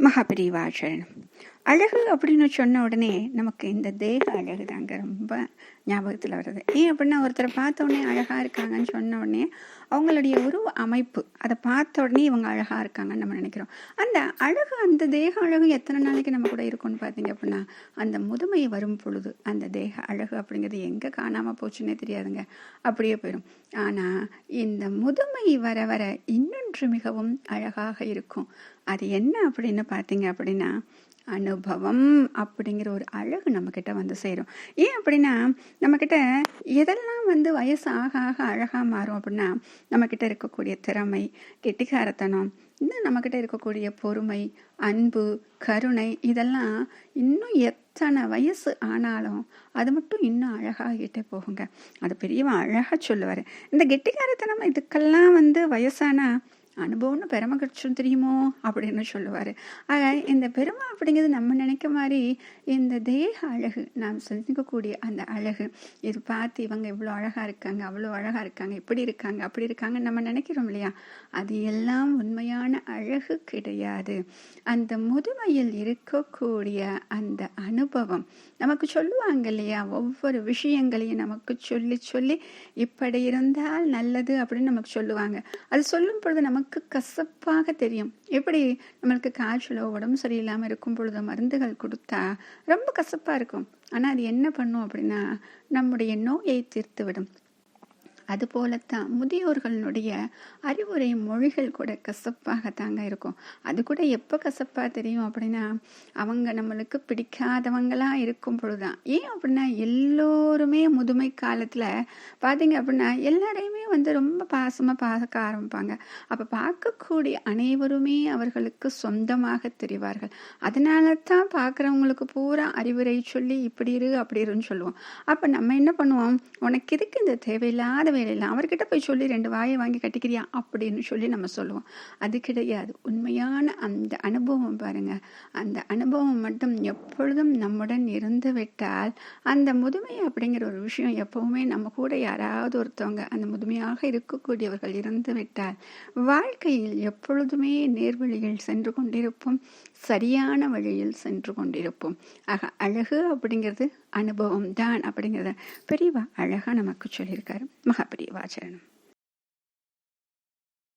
महापरिवाचन அழகு அப்படின்னு சொன்ன உடனே நமக்கு இந்த தேக அழகு தாங்க ரொம்ப ஞாபகத்தில் வருது. ஏன் அப்படின்னா ஒருத்தரை பார்த்த உடனே அழகாக இருக்காங்கன்னு சொன்ன உடனே அவங்களுடைய உருவ அமைப்பு அதை பார்த்த உடனே இவங்க அழகாக இருக்காங்கன்னு நம்ம நினைக்கிறோம். அந்த அழகு அந்த தேக அழகு எத்தனை நாளைக்கு நம்ம கூட இருக்கும்னு பார்த்தீங்க அப்படின்னா அந்த முதுமை வரும் பொழுது அந்த தேக அழகு அப்படிங்கிறது எங்கே காணாமல் போச்சுன்னே தெரியாதுங்க. அப்படியே போயிடும் ஆனால் இந்த முதுமை வர வர இன்னொன்று மிகவும் அழகாக இருக்கும். அது என்ன அப்படின்னு பார்த்தீங்க அப்படின்னா அனுபவம் அப்படிங்கிற ஒரு அழகு நம்மக்கிட்ட வந்து சேரும். ஏன் அப்படின்னா நம்மக்கிட்ட எதெல்லாம் வந்து வயசு ஆக ஆக அழகாக மாறும் அப்படின்னா நம்மக்கிட்ட இருக்கக்கூடிய திறமை கெட்டிக்காரத்தனம் இன்னும் நம்மக்கிட்ட இருக்கக்கூடிய பொறுமை அன்பு கருணை இதெல்லாம் இன்னும் எத்தனை வயசு ஆனாலும் அது மட்டும் இன்னும் அழகாகிட்டே போகுங்க. அது பெரியவன் அழகாக சொல்லுவார். இந்த கெட்டிக்காரத்தனம் இதுக்கெல்லாம் வந்து வயசானால் அனுபவம்னு பெருமை கிடைச்சும் தெரியுமோ அப்படின்னு சொல்லுவார். ஆக இந்த பெருமை அப்படிங்கிறது நம்ம நினைக்க மாதிரி இந்த தேக அழகு நாம் சிந்திக்கக்கூடிய அந்த அழகு இது பார்த்து இவங்க இவ்வளோ அழகாக இருக்காங்க அவ்வளோ அழகாக இருக்காங்க இப்படி இருக்காங்க அப்படி இருக்காங்க நம்ம நினைக்கிறோம் இல்லையா? அது எல்லாம் உண்மையான அழகு கிடையாது. அந்த முதுமையில் இருக்கக்கூடிய அந்த அனுபவம் நமக்கு சொல்லுவாங்க இல்லையா? ஒவ்வொரு விஷயங்களையும் நமக்கு சொல்லி சொல்லி இப்படி இருந்தால் நல்லது அப்படின்னு நமக்கு சொல்லுவாங்க. அது சொல்லும் பொழுது நமக்கு நமக்கு கசப்பாக தெரியும். எப்படி நம்மளுக்கு காய்ச்சலோ உடம்பு சரியில்லாமல் இருக்கும் பொழுது மருந்துகள் கொடுத்தா ரொம்ப கசப்பாக இருக்கும். ஆனால் அது என்ன பண்ணும் அப்படின்னா நம்முடைய நோயை தீர்த்து விடும் அதுபோலத்தான் முதியோர்களுடைய அறிவுரை மொழிகள் கூட கசப்பாக தாங்க இருக்கும். அது கூட எப்போ கசப்பாக தெரியும் அப்படின்னா அவங்க நம்மளுக்கு பிடிக்காதவங்களாக இருக்கும் பொழுதுதான். ஏன் அப்படின்னா எல்லோருமே முதுமை காலத்தில் பார்த்தீங்க அப்படின்னா எல்லாரையுமே வந்து ரொம்ப பாசமாக பார்க்க ஆரம்பிப்பாங்க. அப்போ பார்க்கக்கூடிய அனைவருமே அவர்களுக்கு சொந்தமாக தெரிவார்கள். அதனால தான் பார்க்குறவங்களுக்கு பூரா அறிவுரை சொல்லி இப்படி இரு அப்படி இருன்னு சொல்லுவோம். அப்போ நம்ம என்ன பண்ணுவோம்? உனக்கு எதுக்கு இந்த தேவையில்லாத வேலையில் அவர்கிட்ட போய் சொல்லி ரெண்டு வாயை வாங்கி கட்டிக்கிறியா அப்படின்னு சொல்லி நம்ம சொல்லுவோம். அது கிடையாது. உண்மையான அந்த அனுபவம் பாருங்க. அந்த அனுபவம் மட்டும் எப்பொழுதும் நம்முடன் இருந்து விட்டால் அந்த முதுமை அப்படிங்கிற ஒரு விஷயம் எப்பவுமே நம்ம கூட யாராவது ஒருத்தவங்க அந்த முதுமையாக இருக்கக்கூடியவர்கள் இருந்து விட்டால் வாழ்க்கையில் எப்பொழுதுமே நேர்வழியில் சென்று கொண்டிருப்போம். சரியான வழியில் சென்று கொண்டிருப்போம். ஆக அழகு அப்படிங்கிறது அனுபவம் தான் அப்படிங்கிறத பெரியவா அழகாக நமக்கு சொல்லியிருக்காரு. 不离不弃。